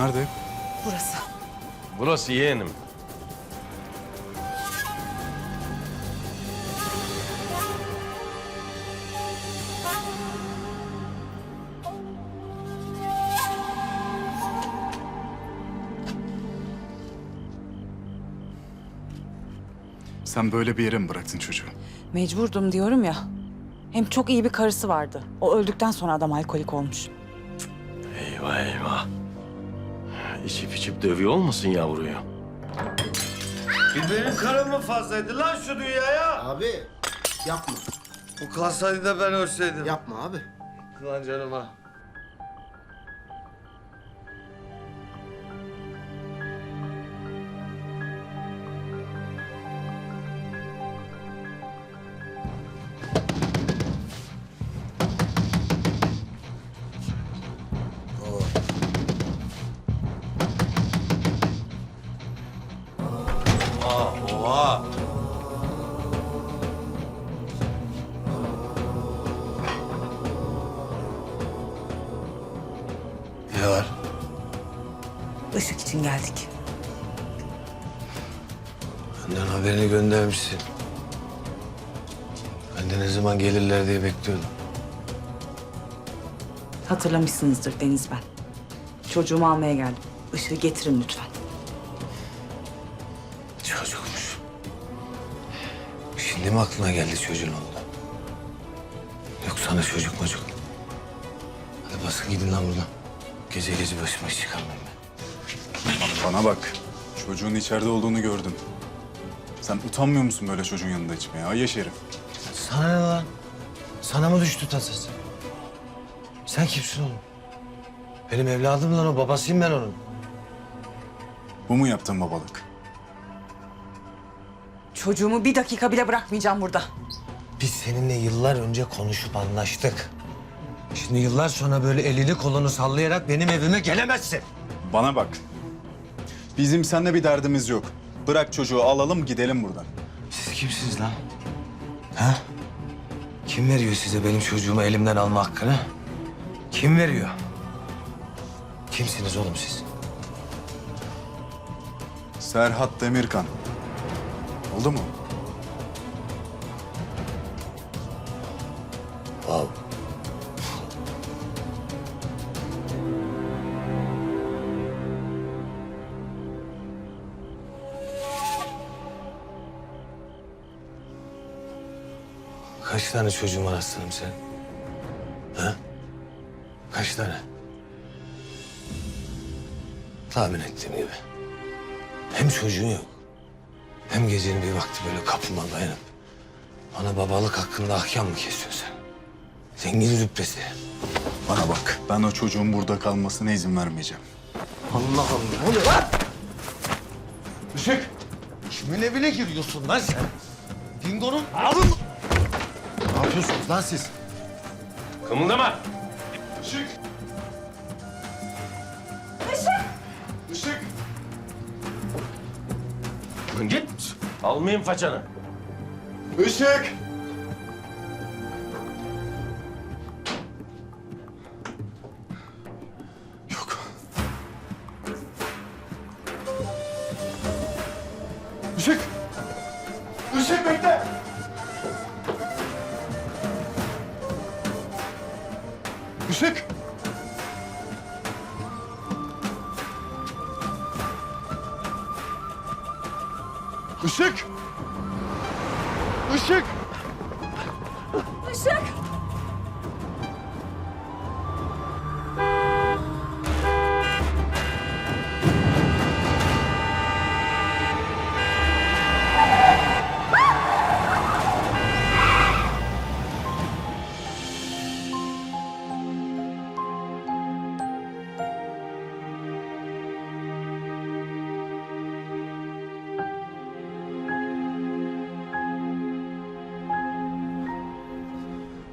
Nerede? Burası. Burası yeğenim. Sen böyle bir yere mi bıraktın çocuğu? Mecburdum diyorum ya. Hem çok iyi bir karısı vardı. O öldükten sonra adam alkolik olmuş. Eyvah eyvah. İçip içip dövüyor olmasın yavruyu? Bir benim karım mı fazlaydı lan şu dünyaya? Abi yapma. Bu kalsaydı da ben ölseydim. Yapma abi. Lan canıma. Işık için geldik. Benden haberini göndermişsin. Ben de ne zaman gelirler diye bekliyordum. Hatırlamışsınızdır Deniz ben. Çocuğumu almaya geldim. Işığı getirin lütfen. Çocukmuş. Şimdi mi aklına geldi çocuğun oldu? Yok sana çocuk mocuk. Hadi basın gidin lan buradan. Gece gece başıma iş çıkarmayın. Bana bak. Çocuğun içeride olduğunu gördüm. Sen utanmıyor musun böyle çocuğun yanında içmeye? Ay Şerif. Sana ne lan? Sana mı düştü tasası? Sen kimsin oğlum? Benim evladım lan o. Babasıyım ben onun. Bu mu yaptın babalık? Çocuğumu bir dakika bile bırakmayacağım burada. Biz seninle yıllar önce konuşup anlaştık. Şimdi yıllar sonra böyle elini kolunu sallayarak benim evime gelemezsin. Bana bak. Bizim seninle bir derdimiz yok. Bırak çocuğu alalım gidelim buradan. Siz kimsiniz lan? Ha? Kim veriyor size benim çocuğumu elimden alma hakkını? Kim veriyor? Kimsiniz oğlum siz? Serhat Demirkan. Oldu mu? Vav. Kaç tane çocuğum var aslanım sen? Ha? Kaç tane? Tahmin ettiğim gibi. Hem çocuğun yok. Hem gecenin bir vakti böyle kapıma dayanıp bana babalık hakkında ahkam mı kesiyorsun sen? Zengin züppesi. Bana bak. Ben o çocuğun burada kalmasına izin vermeyeceğim. Allah Allah. Ne oluyor lan? Işık. Kimin evine giriyorsun lan sen? Dingo'nun alın. Ne yapıyorsunuz lan siz? Kımıldama. Işık! Işık! Git. Almayayım façanı. Işık! Yok. Işık! Işık bekle! Işık! Işık! Işık! Işık!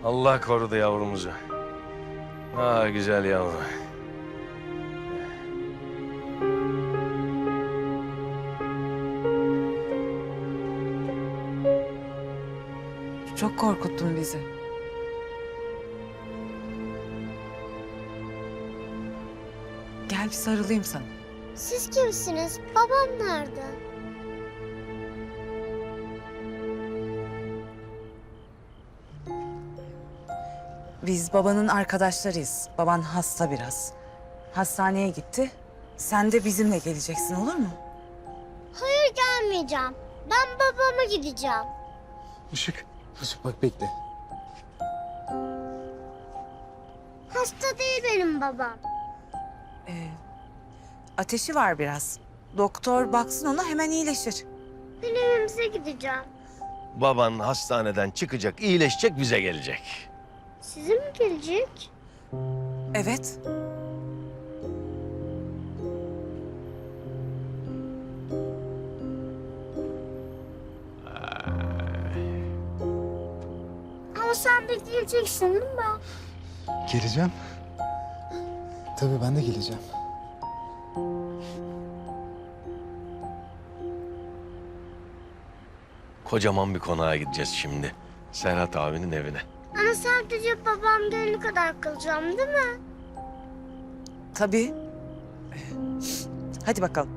Allah korudu yavrumuzu. Ah güzel yavru. Çok korkuttun bizi. Gel bir sarılayım sana. Siz kimsiniz? Babam nerede? Biz babanın arkadaşlarıyız. Baban hasta biraz. Hastaneye gitti. Sen de bizimle geleceksin olur mu? Hayır gelmeyeceğim. Ben babama gideceğim. Işık. Işık bak bekle. Hasta değil benim babam. Ateşi var biraz. Doktor baksın ona hemen iyileşir. Ben evimize gideceğim. Baban hastaneden çıkacak, iyileşecek, bize gelecek. Size mi gelecek? Evet. Ama sen de geleceksin değil mi? Geleceğim. Tabii ben de geleceğim. Kocaman bir konağa gideceğiz şimdi. Serhat abinin evine. Ama sadece babam gelene kadar kalacağım değil mi? Tabii. Hadi bakalım.